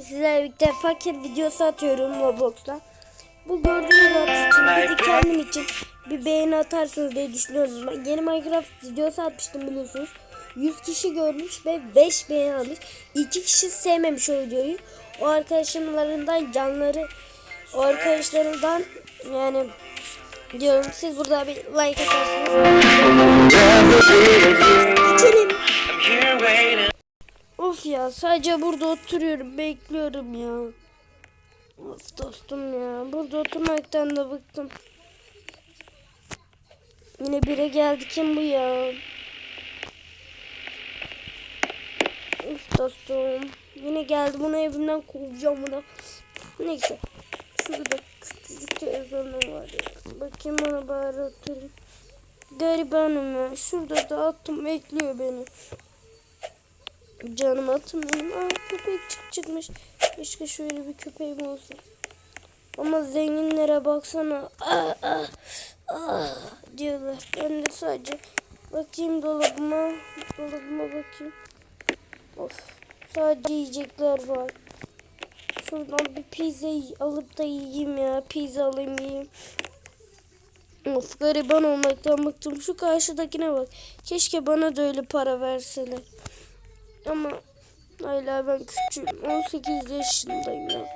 Sizlerle birlikte fakir videosu atıyorum Roblox'ta. Bu gördüğünüz at için bir de kendim için bir beğeni atarsınız diye düşünüyorum. Ben Yeni Minecraft videosu atmıştım biliyorsunuz. 100 kişi görmüş ve 5 beğeni almış. 2 kişi sevmemiş o videoyu. O arkadaşlarından canları o arkadaşlarından yani diyorum siz burada bir like atarsınız. Geçelim. Of ya sadece burada oturuyorum bekliyorum ya. Of dostum ya burada oturmaktan da bıktım. Yine biri geldi kim bu ya? Of dostum. Yine geldi bunu evimden kovacağım buna. Neyse. Şurada küçücük televizyonum var ya. Bakayım bana bari oturayım. Garibanım ya. Şurada da attım bekliyor beni. Canım benim. Aa köpek çık çıkmış. Keşke şöyle bir köpeğim olsa. Ama zenginlere baksana. Aa, aa, aa diyorlar. Ben de sadece bakayım dolabıma. Dolabıma bakayım. Of. Sadece yiyecekler var. Şuradan bir pizza alıp da yiyeyim ya. Pizza alayım yiyeyim. Of gariban olmaktan bıktım. Şu karşıdakine bak. Keşke bana da öyle para verseler. Ama hala ben küçüğüm. 18 yaşındayım ya.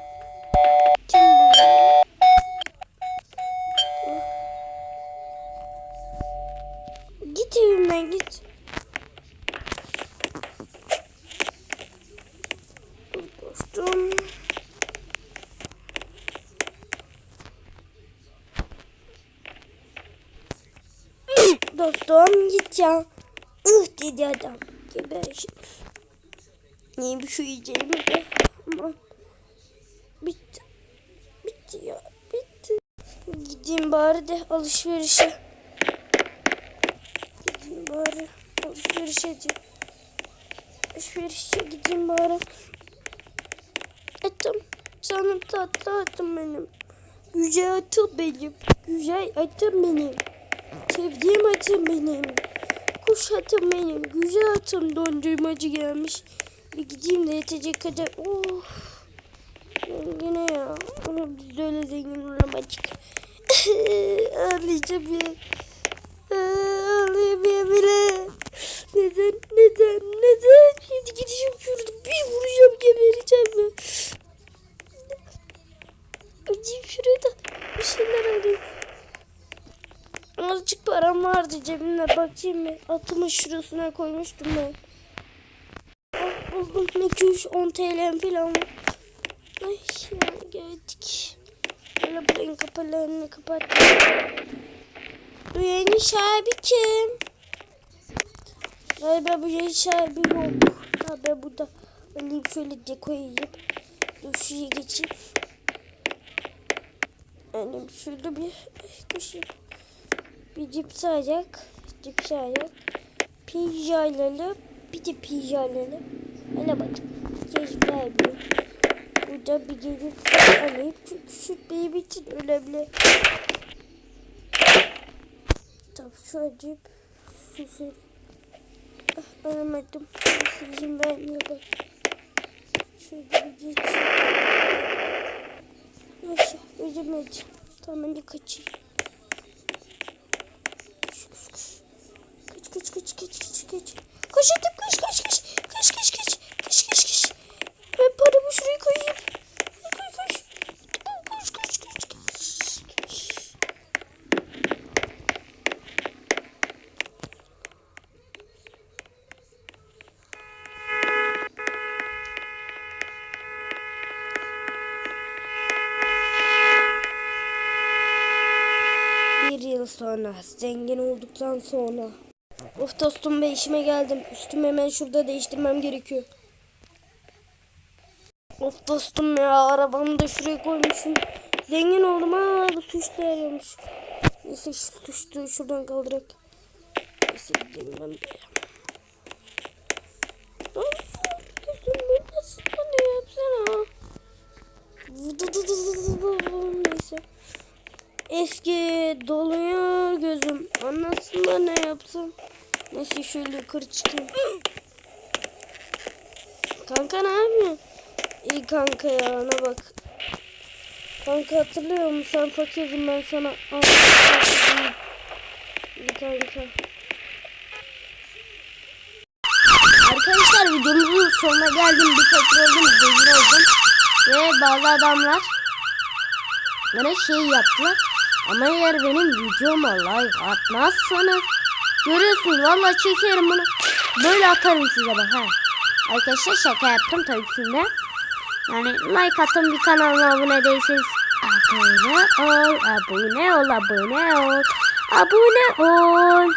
Kim bu? Git evimden git. Dostum. dostum git ya. Ih dedi adam. Geber şimdi. Neymiş şu yiyeceğimi de. Aman. Bitti. Bitti ya. Bitti. Gideyim bari de alışverişe. Gideyim bari alışverişe diye. Alışverişe gideyim bari. Atım. Canım tatlı atım benim. Güzel atım benim. Güzel atım benim. Sevdiğim atım benim. Kuş atım benim. Güzel atım dondurmacı gelmiş. Bir gideyim de yetecek kadar. Of. Yine ya. Ama biz öyle zengin olamadık. Ağlayacağım ya. Ağlayamıyor bile. Neden? Neden? Neden? Şimdi gideceğim şurada bir vuracağım gebereceğim ya. Gideyim şuraya da bir şeyler alayım. Azıcık param vardı cebimde bakayım bir. Atımı şurasına koymuştum ben. Buldum 210 TL falan. Ay ya geldik. Burayın kapılarını kapattım. Bu yeni sahibi kim? Galiba bu yeni sahibi yok. Ha ben burada alayım şöyle dekoyayım. Dur şuraya geçeyim. Yani şurada bir koşayım. Bir cips ayak. Cips ayak. Pijaylalı. Bir de pijaylalı. Öyle bakın. Keyifler bir. Burada bir gelip süt alayım. Çünkü süt benim için önemli. Tamam şu. Şu şey. Ah, alamadım. Sizin vermiyor bak. Şöyle bir geç. Neyse özlemedi. Tamam ben de kaçayım. Kaç kaç kaç kaç kaç kaç. Kaç hadi kaç kaç kaç. Kaç kaç kaç. Kaç kaç kaç. Ben paramı şuraya koyayım. Kaç kaç. Kaç kaç kaç kaç. Bir yıl sonra zengin olduktan sonra. Of dostum be işime geldim. Üstümü hemen şurada değiştirmem gerekiyor. Of dostum ya arabamı da şuraya koymuşum. Zengin oldum ha bu suçlu yarıyormuş. Neyse şu suçluyu şuradan kaldırak. Neyse gideyim ben de. Neyse. Eski doluyor gözüm. Anlasınlar ne yapsam. Neyse şöyle yukarı çıkayım. Kanka ne yapıyorsun? İyi kanka ya ana bak. Kanka hatırlıyor musun sen fakirdin ben sana aldım. İyi kanka. Arkadaşlar videomuzun sonuna geldim. Bir tekrar oldum. Zehir oldum. Ve bazı adamlar bana şey yaptılar. Ama eğer benim videoma like atmazsanız görüyorsunuz valla çekerim bunu. Böyle atarım size bak ha. Arkadaşlar şaka yaptım tabii ki de. Yani like atın bir kanalıma abone değilseniz abone ol, abone ol, abone ol, abone ol.